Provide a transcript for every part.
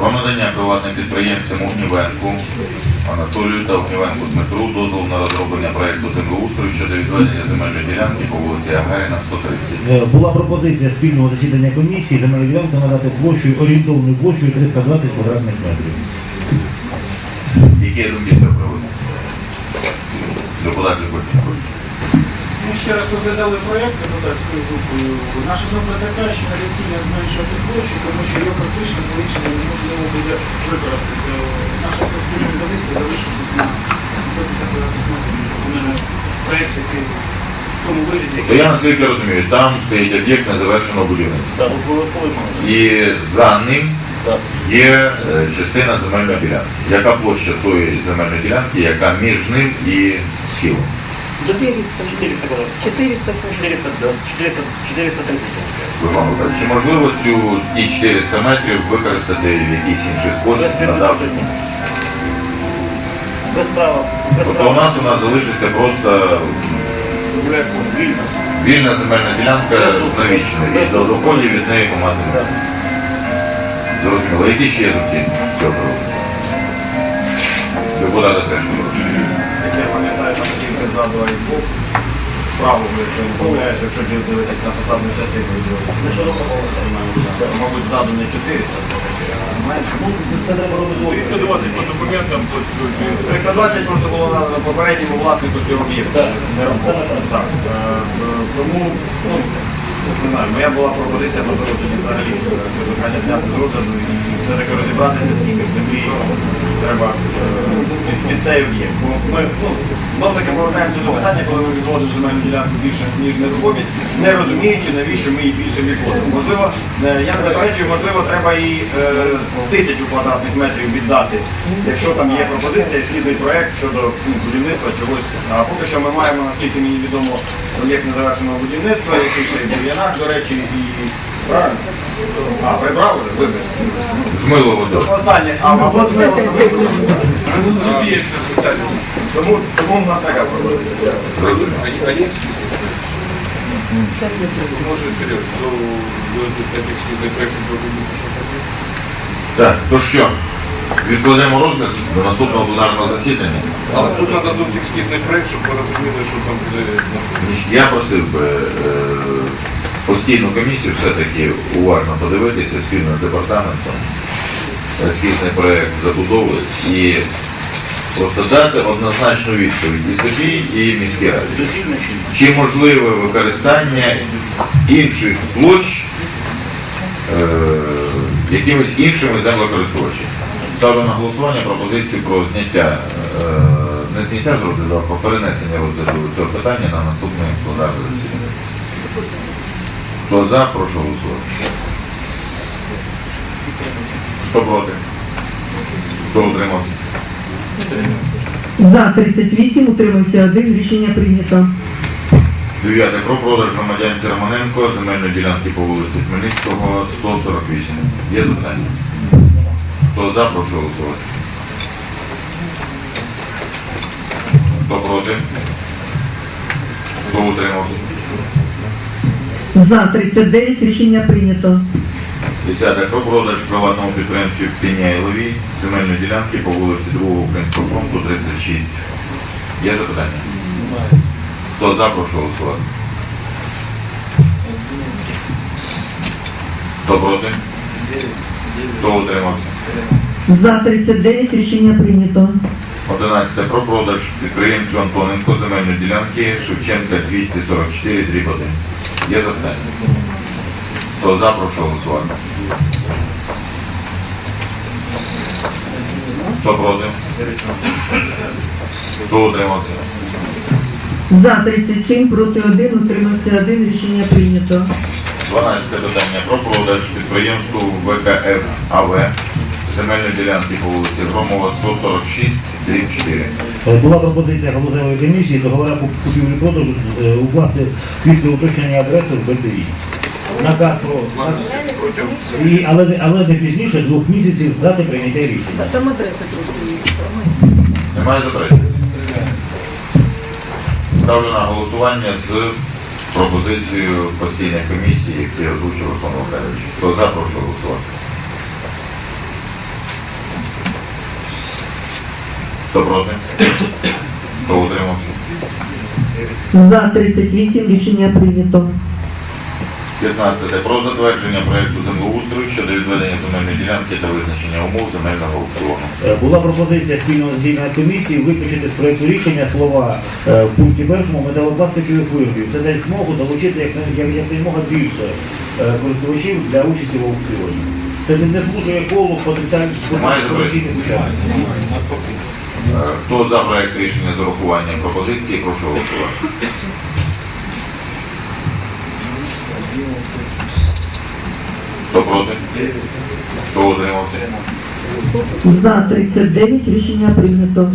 Про надання приватним підприємцям Огнівенку Анатолію та Огнівенку Дмитру дозволу на розроблення проєкту землеустрою щодо відведення земельної ділянки по вулиці Агаріна, 130. Е, Була пропозиція спільного засідання комісії земельної ділянки надати площею, орієнтовною площею 320 квадратних метрів. Які думки з цього приводу? Депутат Любовь. Ми ще раз розглядали проєкт депутатською групою. Наша думка така, що недоцільно зменшувати площу, тому що його фактично полишення неможливо буде використати. Наша суспільна позиція залишитись на 150 квадратних метрів. У мене проєкт, який в тому вигляді, який я наскільки розумію, там стоїть об'єкт незавершеного будівництва. І за ним є е, частина земельної ділянки. Яка площа тої земельної ділянки, яка між ним і схилом? 400. 400 квадратов. 400 400, да, 400, 430. Іван Михайлович, Чи можливо цю ті 400 метрів використати в якийсь інший спосіб, надавши? Без права. Без Тобто у права. нас у нас залишиться просто Вільно. вільна земельна ділянка навічна, і до доходів від неї ми мати не будемо. Зрозуміло. Які ще є думки з цього? Депутати теж. Як я там тільки ззаду айфок, Справу, якщо не помиляюся, якщо дивитись на фасадну частину, мабуть, ззаду не 400, а менше. Ну, Це треба робити. 320 по документам, тут, тут, тут 320 просто було надано попередньому власнику цього об'єкта. Так. Е, е, Тому, ну, не знаю, моя була пропозиція до тоді взагалі е, це питання зняти розгляду і все-таки розібратися, скільки в землі треба е, під, цей об'єкт. Бо ми, ну, знов таки повертаємося до питання, коли ми відводимо земельну ділянку більше, ніж нерухомість, не розуміючи, навіщо ми її більше відводимо. Можливо, е, я не заперечую, можливо, треба і тисячу квадратних метрів віддати, якщо там є пропозиція, слідний проект щодо ну, будівництва чогось. А поки що ми маємо, наскільки мені відомо, проєкт незавершеного будівництва, який ще й бур'янах, до речі, і правильно? А, прибрав вже, вибачте. Змило водою. Останнє, а або змило Тому, тому в нас така пропозиція. Може серйозно, то буде такий ексклюзивний що є. Так, то що? Відкладемо розгляд до наступного пленарного засідання. Але тут треба дати ескізний проект, щоб ви розуміли, що там буде. Я просив би е, постійну комісію все-таки уважно подивитися спільно з департаментом ескізний проєкт забудови і просто дати однозначну відповідь і собі, і міській раді. Чи? Можливе використання інших площ е, якимись іншими землекористувачами? Ставлю на голосування пропозицію про зняття, е, не зняття з розгляду, а про перенесення розгляду цього питання на наступне пленарне засідання. Хто за, прошу голосувати. Хто проти? Хто утримався? За 38, утримався один, рішення прийнято. Дев'яте. Про продаж громадянці Романенко земельної ділянки по вулиці Хмельницького, 148. Є запитання? Хто за, прошу голосувати. Хто проти? Хто утримався? За 39, рішення прийнято. Десяте. Про продаж приватному підприємцю Піняйловій земельної ділянки по вулиці 2 Українського фронту, 36. Є запитання? Хто за, прошу голосувати. Хто проти? Хто утримався? За 39, рішення прийнято. 11. Про продаж підприємцю Антоненко земельної ділянки Шевченка 244 дріб 1. Є запитання? Хто за, прошу голосувати. Хто проти? Хто утримався? За 37, проти 1, утримався один, рішення прийнято. 12 питання про продаж підприємству ВКФ АВ земельної ділянки по вулиці Громова 146 дріб 4. Е, Була пропозиція галузевої комісії договора по купівлі-продажу е, укласти після уточнення адреси в БТІ. Наказ про і, але, не- але не пізніше двох місяців з дати прийняття рішення. Там трошки. Немає заперечень? Ставлю на голосування з пропозицією постійної комісії, яку озвучив Руслан Михайлович. Хто за, прошу голосувати. Хто проти? Хто утримався? За 38 рішення прийнято. 15. Про затвердження проекту землеустрою щодо відведення земельної ділянки та визначення умов земельного аукціону. Е, Була пропозиція спільного здійснення комісії виключити з проєкту рішення слова е, в пункті першому металопластикових виробів. Це дасть змогу залучити як, як, як якомога більше е, користувачів для участі в аукціоні. Це не, не служує колу потенціальних Немає потенційних учасників. Хто за проект рішення з урахуванням пропозиції, прошу голосувати. Хто проти? Хто утримався? За 39 рішення прийнято.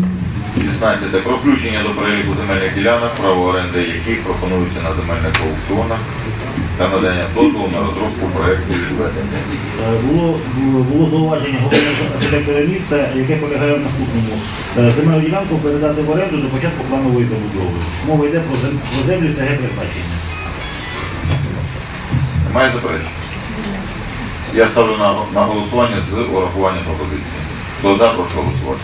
16. Про включення до переліку земельних ділянок, право оренди яких пропонується на земельних аукціонах та надання дозволу на розробку відведення. Е, Було, було зауваження головного архітектора міста, яке полягає в наступному. Е, Земельну ділянку передати в оренду до початку планової забудови. Мова йде про зем- про землю СГ призначення. Немає заперечень? Я ставлю на, на голосування з урахуванням пропозиції. Хто за, прошу голосувати.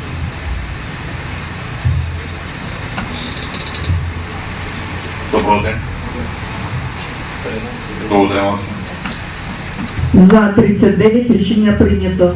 Хто проти? Хто утримався? За 39 рішення прийнято.